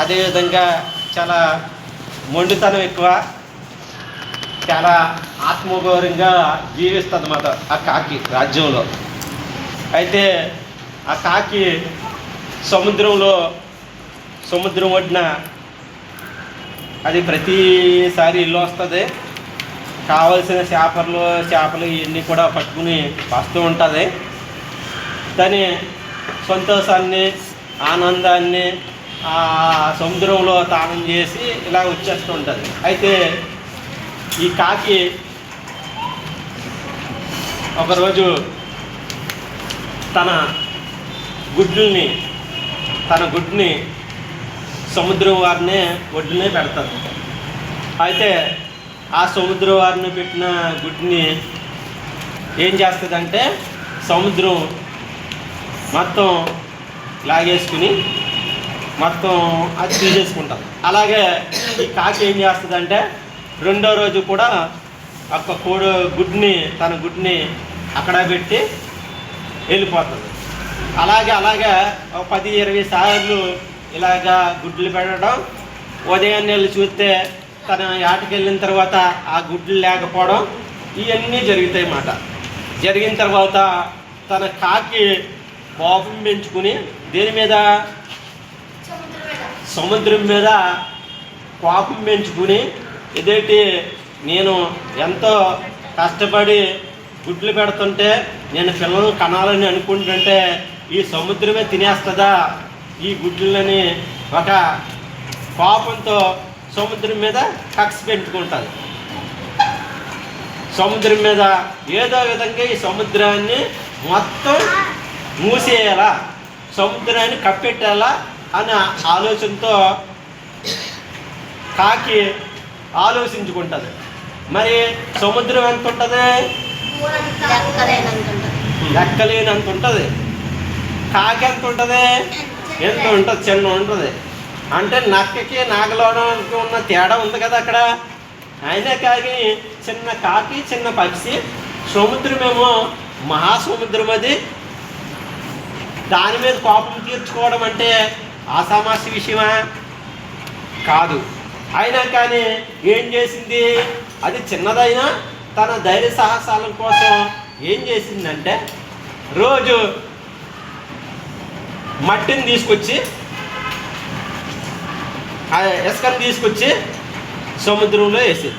అదేవిధంగా చాలా మొండితనం ఎక్కువ. చాలా ఆత్మగౌరవంగా జీవిస్తుంది అన్నమాట ఆ కాకి రాజ్యంలో. అయితే ఆ కాకి సముద్రంలో సముద్రం ఒడ్డిన అది ప్రతిసారి ఇల్లు వస్తుంది. కావలసిన చేపలు చేపలు ఇవన్నీ కూడా పట్టుకుని వస్తూ ఉంటుంది. దాని సంతోషాన్ని ఆనందాన్ని సముద్రంలో తానం చేసి ఇలా వచ్చేస్తూ ఉంటుంది అయితే ఈ కాకి ఒకరోజు తన గుడ్లని తన గుడ్ని సముద్రం వారినే ఒడ్డునే పెడతారు అయితే ఆ సముద్రం వారిని పెట్టిన గుడ్ని ఏం చేస్తుందంటే సముద్రం మొత్తం లాగేసుకుని మొత్తం అది తీసేసుకుంటాం. అలాగే ఈ కాకి ఏం చేస్తుందంటే రెండో రోజు కూడా ఒక కోడి గుడ్ని తన గుడ్ని అక్కడ పెట్టి వెళ్ళిపోతుంది. అలాగే అలాగే ఒక పది ఇరవై సార్లు ఇలాగా గుడ్లు పెట్టడం ఉదయాన్నే వెళ్ళి చూస్తే తన ఆటకి వెళ్ళిన తర్వాత ఆ గుడ్లు లేకపోవడం ఇవన్నీ జరుగుతాయి అన్నమాట. జరిగిన తర్వాత తన కాకి కోపం పెంచుకుని దేని మీద సముద్రం మీద కోపం పెంచుకుని ఇదేంటి నేను ఎంతో కష్టపడి గుడ్లు పెడుతుంటే నేను పిల్లలు కనాలని అనుకుంటుంటే ఈ సముద్రమే తినేస్తుందా? ఈ గుడ్లని ఒక కోపంతో సముద్రం మీద కక్ష పెంచుకుంటుంది. సముద్రం మీద ఏదో విధంగా ఈ సముద్రాన్ని మొత్తం మూసేయాలా? సముద్రాన్ని కప్పెట్టాలా? అనే ఆలోచనతో కాకి ఆలోచించుకుంటుంది. మరి సముద్రం ఎంత ఉంటుంది లెక్కలేనంత ఉంటుంది కాకి ఎంత ఉంటుంది ఎంత ఉంటుంది చిన్న ఉంటుంది. అంటే నక్కకి నాగలోనానికి ఉన్న తేడా ఉంది కదా అక్కడ. అయినా కానీ చిన్న కాకి చిన్న పక్షి సముద్రమేమో మహాసముద్రం అది. దాని మీద కోపం తీర్చుకోవడం అంటే ఆసామాసి విషయమా? కాదు. అయినా కానీ ఏం చేసింది? అది చిన్నదైనా తన ధైర్య సాహసాల కోసం ఏం చేసిందంటే రోజు మట్టిని తీసుకొచ్చి ఆ ఇసుకను తీసుకొచ్చి సముద్రంలో వేసేది.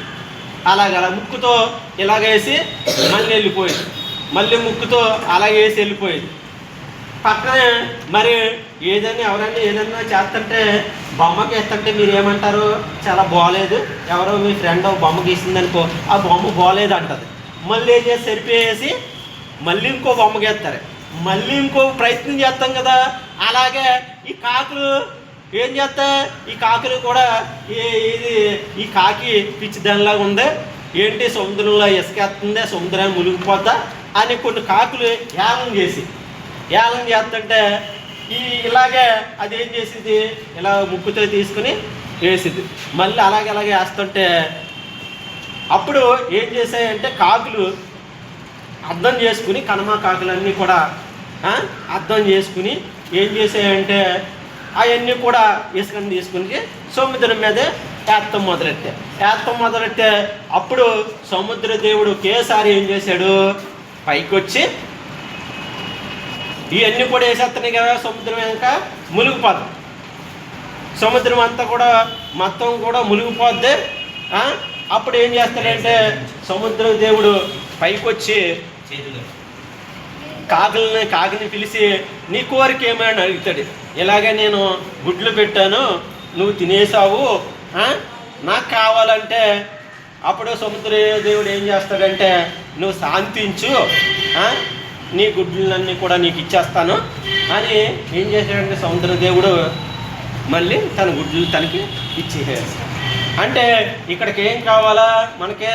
అలాగ అలా ముక్కుతో ఇలాగ వేసి మళ్ళీ వెళ్ళిపోయేది. మళ్ళీ ముక్కుతో అలాగే వేసి వెళ్ళిపోయేది. పక్కనే మరి ఏదైనా ఎవరైనా ఏదైనా చేస్తుంటే బొమ్మ గీస్తుంటే మీరు ఏమంటారు? చాలా బాగలేదు ఎవరో మీ ఫ్రెండ్ బొమ్మ గీసిందనుకో ఆ బొమ్మ బాగలేదు అంటది మళ్ళీ ఏం చేసి సరిపోయేసి మళ్ళీ ఇంకో బొమ్మ గీస్తారు. మళ్ళీ ఇంకో ప్రయత్నం చేస్తాం కదా. అలాగే ఈ కాకులు ఏం చేస్తా ఈ కాకులు కూడా ఇది ఈ కాకి పిచ్చి దానిలాగా ఉంది. ఏంటి సముద్రంలో ఇసుకేస్తుంది సముద్రాన్ని మునిగిపోతా అని కొన్ని కాకులు యాగం చేసి ఏలం చేస్తుంటే ఈ ఇలాగే అది ఏం చేసింది? ఇలా ముక్కుతో తీసుకుని వేసింది. మళ్ళీ అలాగే అలాగే వేస్తుంటే అప్పుడు ఏం చేసాయంటే కాకులు అర్థం చేసుకుని కనుమ కాకులన్నీ కూడా అర్థం చేసుకుని ఏం చేసాయంటే అవన్నీ కూడా ఇసుకని తీసుకుని సముద్రం మీదే ఏత్తం మొదలెట్టే. ఏత్తం మొదలెట్టే అప్పుడు సముద్ర దేవుడు ఒకేసారి ఏం చేశాడు? పైకి వచ్చి ఇవన్నీ కూడా వేసేస్తున్నాయి కదా సముద్రం వెనక? మునిగిపోద్ది సముద్రం అంతా కూడా మొత్తం కూడా మునిగిపోద్ది. అప్పుడు ఏం చేస్తాడంటే సముద్ర దేవుడు పైకి వచ్చి కాకులని కాకిని పిలిచి నీ కోరిక ఏమైనా అడుగుతాడు? ఇలాగే నేను గుడ్లు పెట్టాను నువ్వు తినేసావు నాకు కావాలంటే అప్పుడు సముద్ర దేవుడు ఏం చేస్తాడంటే నువ్వు శాంతించు నీ గుడ్లన్నీ కూడా నీకు ఇచ్చేస్తాను. అని ఏం చేశాడంటే సముద్రదేవుడు మళ్ళీ తన గుడ్లు తనకి ఇచ్చేసాడు. అంటే ఇక్కడికి ఏం కావాలా? మనకి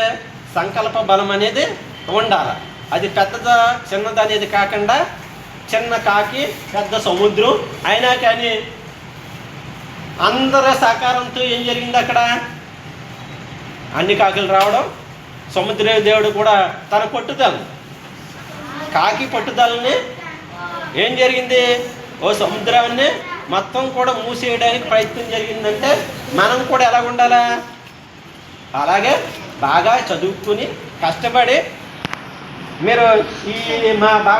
సంకల్ప బలం అనేది ఉండాలి. అది పెద్దదా చిన్నది అనేది కాకుండా చిన్న కాకి పెద్ద సముద్రం అయినా కానీ అందరి సహకారంతో ఏం జరిగింది అక్కడ? అన్ని కాకులు రావడం సముద్ర దేవుడు కూడా తన పట్టుదల కాకి పట్టుదలని ఏం జరిగింది? ఓ సముద్రాన్ని మొత్తం కూడా మూసేయడానికి ప్రయత్నం జరిగిందంటే మనం కూడా ఎలా ఉండాలా? అలాగే బాగా చదువుకుని కష్టపడి మీరు ఈ మా బాగా